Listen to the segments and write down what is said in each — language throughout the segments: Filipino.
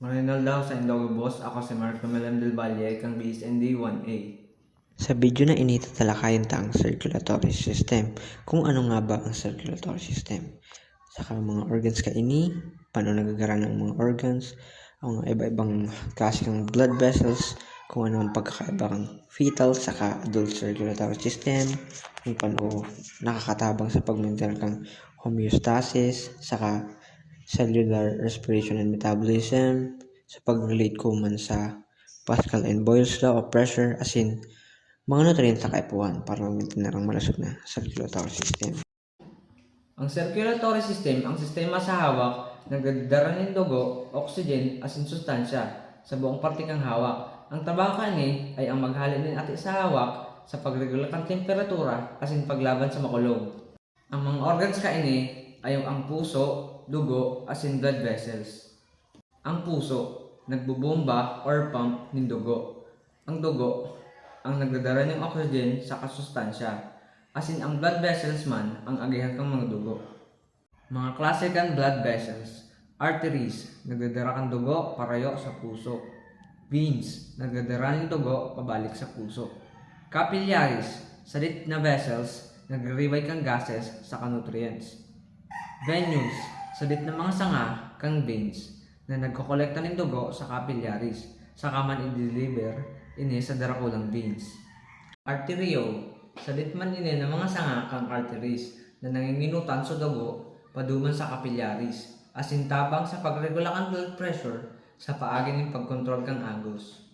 Marinal daw sa Indogo Boss, ako si Mark Melan del Valle, kang BSND 1A. Sa video na ini tatalakayin ta ang circulatory system. Kung ano nga ba ang circulatory system? Saka mga organs ka ini, paano nagagara ng mga organs, ang iba-ibang klase ng blood vessels, kung ano ang pagkakaiba ng fetal saka adult circulatory system, kung paano nakakatabang sa pag-maintain kang homeostasis, saka cellular respiration and metabolism, sa pag-relate ko man sa Pascal and Boyle's law of pressure as in mga nutrients sa kaipuhan para mag-maintain na ang malusog na circulatory system. Ang circulatory system, ang sistema sa hawak, nagdadara ng dugo, oxygen, asin sustansya sa buong partikang hawak. Ang tabaka ni ay ang maghalin ng ati sa hawak sa pagregula ng temperatura asin paglaban sa makulog. Ang mga organs ka ini ay ang puso, dugo, asin blood vessels. Ang puso, nagbubomba or pump ng dugo. Ang dugo, ang nagdadala ng oxygen sa kasustansya. Asin ang blood vessels man ang agihan kang mga dugo. Mga kang blood vessels. Arteries, nagdadala kang dugo parayo sa puso. Veins, nagdadala ng dugo pabalik sa puso. Capillaries, salit na vessels, nagre-revive kang gases sa nutrients. Venules, salit na mga sanga kang veins na nagkokolekta ng dugo sa capillaries saka man i-deliver ini sa darakulang veins. Arteriole, salit man ini ng mga sanga kang arteries na nanginginutan sa dugo paduman sa capillaries asin tabang sa pagregula kang blood pressure sa paagi ng pagkontrol kang agos.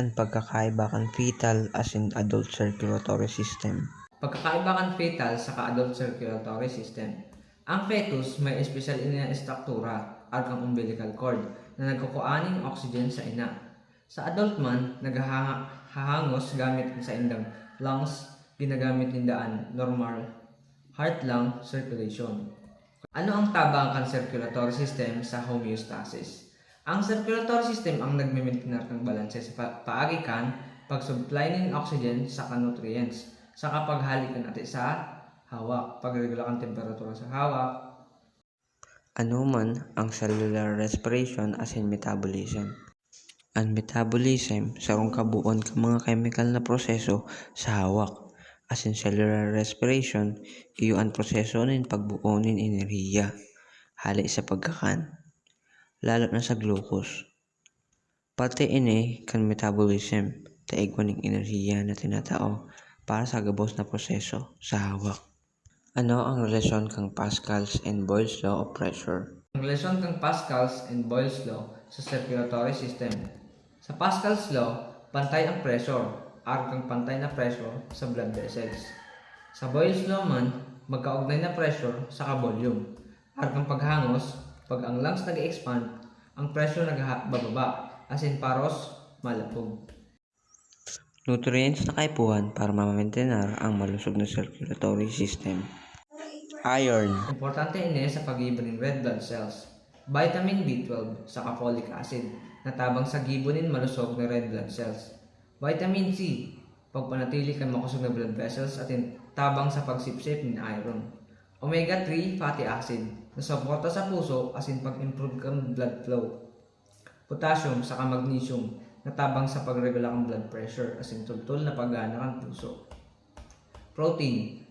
Ang pagkakaiba kan fetal as in adult circulatory system. Pagkakaiba kan fetal sa adult circulatory system. Ang fetus may espesyal ina struktura at ang umbilical cord na nagkukuaning oxygen sa ina. Sa adult man, naghahangos gamit sa indang lungs, ginagamit nindaan normal heart lung circulation. Ano ang tabang kan circulatory system sa homeostasis? Ang circulatory system ang nagme-maintain ng balanse sa pa- paagi kan pag-supply ng oxygen sa nutrients sa kapaghalikan natin sa hawak, pagregula ang temperatura sa hawak, Ano man ang cellular respiration as in metabolism. Ang metabolism sarong kabuon ka mga chemical na proseso sa hawak. As in cellular respiration, iyo ang proseso nin pagbuo nin enerhiya. Hali sa pagkakan. Lalo na sa glucose. Pati ini kan metabolism, taig ning enerhiya na tinatao para sa gabos na proseso sa hawak. Ano ang relasyon kang Pascal's and Boyle's law of pressure? Ang relasyon kang Pascal's and Boyle's law sa circulatory system. Sa Pascal's law, pantay ang pressure, araw kang pantay na pressure sa blood vessels. Sa Boyle's law man, magkaugnay na pressure sa volume. Araw kang paghangos, pag ang lungs nag-expand, ang pressure nagbababa, as in paros, malapog. Nutrients na kaipuhan para mamaintenar ang malusog na circulatory system. Iron. Importante ini sa pag-ibon ng red blood cells. Vitamin B12 sa folic acid na tabang sa gibonin malusog na red blood cells. Vitamin C pagpanatili kan makusog na blood vessels at tabang sa pagsipsip ng iron. Omega 3 fatty acid na suporta sa puso as in pag-improve kan blood flow. Potassium sa magnesium na tabang sa pagregula ng blood pressure as in tultul na paggana kan puso. Protein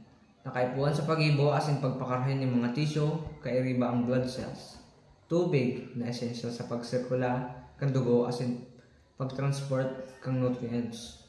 Nakaipuan sa pagibo as in pagpakarhin ng mga tissue, kairiba ang blood cells. Tubig na essential sa pagsirkula kang dugo as in pagtransport kang nutrients.